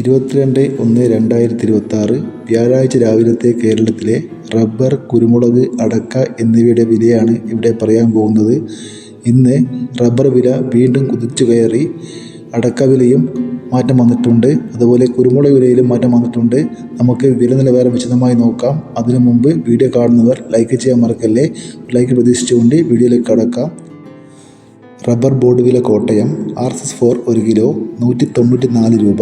ഇരുപത്തിരണ്ട് ഒന്ന് രണ്ടായിരത്തി ഇരുപത്താറ് വ്യാഴാഴ്ച രാവിലത്തെ കേരളത്തിലെ റബ്ബർ കുരുമുളക് അടക്ക എന്നിവയുടെ വിലയാണ് ഇവിടെ പറയാൻ പോകുന്നത്. ഇന്ന് റബ്ബർ വില വീണ്ടും കുതിച്ചു കയറി. അടക്ക വിലയും മാറ്റം വന്നിട്ടുണ്ട്. അതുപോലെ കുരുമുളക് വിലയിലും മാറ്റം വന്നിട്ടുണ്ട്. നമുക്ക് വില നിലവാരം വിശദമായി നോക്കാം. അതിനു മുമ്പ് വീഡിയോ കാണുന്നവർ ലൈക്ക് ചെയ്യാൻ മറക്കല്ലേ. ലൈക്ക് പ്രതീക്ഷിച്ചുകൊണ്ട് വീഡിയോയിലേക്ക് കടക്കാം. റബ്ബർ ബോർഡ് വില Kottayam R S S four ഒരു കിലോ നൂറ്റി തൊണ്ണൂറ്റി നാല് രൂപ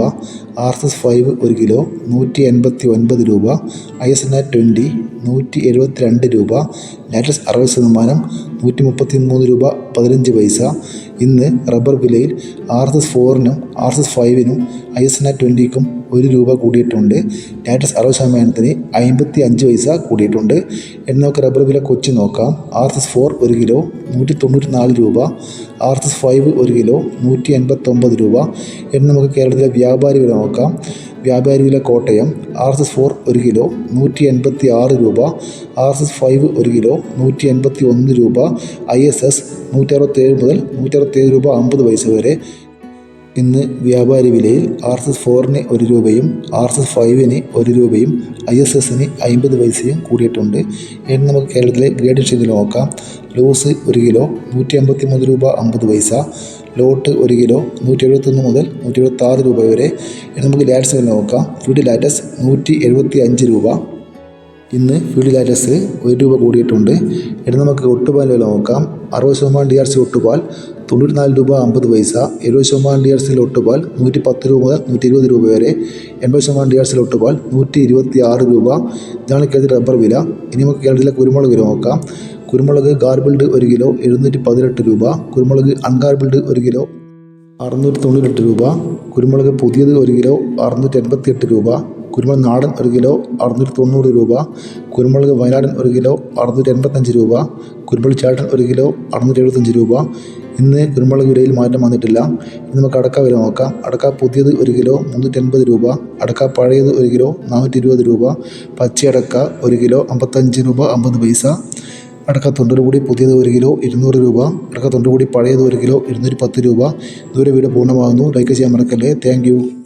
ആർ എസ് എസ് ഫൈവ് ഒരു കിലോ നൂറ്റി എൺപത്തി ഒൻപത് രൂപ I S N R twenty നൂറ്റി എഴുപത്തി രണ്ട് രൂപ ലാറ്റസ് അറുപത് ശതമാനം നൂറ്റി മുപ്പത്തി മൂന്ന് രൂപ പതിനഞ്ച് പൈസ. ഇന്ന് റബ്ബർ വിലയിൽ ആർ എസ് എസ് ഫോറിനും ആർ എസ് എസ് ഫൈവിനും ഐ എസ് എൻ ആർ ട്വന്റിക്കും ഒരു രൂപ കൂടിയിട്ടുണ്ട്. ടാറ്റസ് അറുപത് ശതമാനത്തിന് അമ്പത്തി അഞ്ച് പൈസ കൂടിയിട്ടുണ്ട്. എന്ന് നമുക്ക് റബ്ബർ വില കൊച്ചി നോക്കാം. ആർ എസ് ഫോർ ഒരു കിലോ നൂറ്റി തൊണ്ണൂറ്റി നാല് രൂപ. ആർ എസ് ഫൈവ് ഒരു കിലോ നൂറ്റി എൺപത്തൊമ്പത് രൂപ. എന്ന് നമുക്ക് കേരളത്തിലെ വ്യാപാരി വില നോക്കാം. വ്യാപാരി വില Kottayam R S S four ഒരു കിലോ നൂറ്റി എൺപത്തി ആറ് രൂപ. ആർ എസ് എസ് ഫൈവ് ഒരു കിലോ നൂറ്റി എൺപത്തി ഒന്ന് രൂപ. ഐ എസ് എസ് നൂറ്റി അറുപത്തേഴ് മുതൽ നൂറ്റി അറുപത്തേഴ് രൂപ അമ്പത് പൈസ വരെ. ഇന്ന് വ്യാപാരി വിലയിൽ ആർ എസ് എസ് ഫോറിന് ഒരു രൂപയും ആർ എസ് എസ് ഫൈവിന് ഒരു രൂപയും ഐ എസ് എസിന് അമ്പത് പൈസയും കൂടിയിട്ടുണ്ട്. ഇനി നമുക്ക് കേരളത്തിലെ ഗ്രേഡ് ഷീറ്റിൽ നോക്കാം. ലോസ് ഒരു കിലോ നൂറ്റി അമ്പത്തി മൂന്ന് രൂപ അമ്പത് പൈസ. ലോട്ട് ഒരു കിലോ നൂറ്റി എഴുപത്തൊന്ന് മുതൽ നൂറ്റി എഴുപത്തി ആറ് രൂപ വരെ. ഇനി നമുക്ക് ലാറ്റ്സ് നോക്കാം. ഫുഡ് ലാറ്റസ് നൂറ്റി എഴുപത്തി അഞ്ച് രൂപ. ഇന്ന് ഫീൽഡ് ലാറ്റസ് ഒരു രൂപ കൂടിയിട്ടുണ്ട്. ഇനി നമുക്ക് ഒട്ടുപാൽ വില നോക്കാം. അറുപത് ശതമാനം ഡി ആർ സി ഒട്ടുപാൽ തൊണ്ണൂറ്റിനാല് രൂപ അമ്പത് പൈസ എഴുപത് ശതമാനം ഡി ആർ സിയിൽ ഒട്ടുപാൽ നൂറ്റി പത്ത് രൂപ മുതൽ നൂറ്റി ഇരുപത് രൂപ വരെ എൺപത് ശതമാനം ഡി ആർ സിയിൽ ഒട്ടുപാൽ നൂറ്റി ഇരുപത്തി ആറ് രൂപ. ഇതാണ് കേരളത്തിൽ റബ്ബർ വില. ഇനി നമുക്ക് കേരളത്തിലെ കുരുമുളക് വില നോക്കാം. കുരുമുളക് ഗാർബിൾഡ് ഒരു കിലോ എഴുന്നൂറ്റി പതിനെട്ട് രൂപ. കുരുമുളക് അൺഗാർബിൾഡ് ഒരു കിലോ അറുന്നൂറ്റി തൊണ്ണൂറ്റെട്ട് രൂപ. കുരുമുളക് പുതിയത് ഒരു കിലോ അറുന്നൂറ്റി എൺപത്തി എട്ട് രൂപ. കുരുമുളക് നാടൻ ഒരു കിലോ അറുന്നൂറ്റി തൊണ്ണൂറ് രൂപ. കുരുമുളക് വയനാടൻ ഒരു കിലോ അറുന്നൂറ്റി എൺപത്തഞ്ച് രൂപ. കുരുമുളക് ചാട്ടൻ ഒരു കിലോ അറുന്നൂറ്റി എഴുപത്തഞ്ച് രൂപ. ഇന്ന് കുരുമുളക് വിലയിൽ മാറ്റം വന്നിട്ടില്ല. ഇന്ന് നമുക്ക് അടക്ക വില നോക്കാം. അടക്ക പുതിയത് ഒരു കിലോ മുന്നൂറ്റി എൺപത് രൂപ. അടക്ക പഴയത് ഒരു കിലോ നാനൂറ്റി ഇരുപത് രൂപ. പച്ചയടക്ക ഒരു കിലോ അമ്പത്തഞ്ച് രൂപ അമ്പത് പൈസ. അടക്ക തൊണ്ടൂറ് കൂടി പുതിയത് ഒരു കിലോ ഇരുന്നൂറ് രൂപ. അടക്ക തൊണ്ടുകൂടി കൂടി പഴയത് ഒരു കിലോ ഇരുന്നൂറ്റി പത്ത് രൂപ. ദൂരെ വീട് പൂർണമാകുന്നു. ലൈക്ക് ചെയ്യാൻ മറക്കല്ലേ. താങ്ക്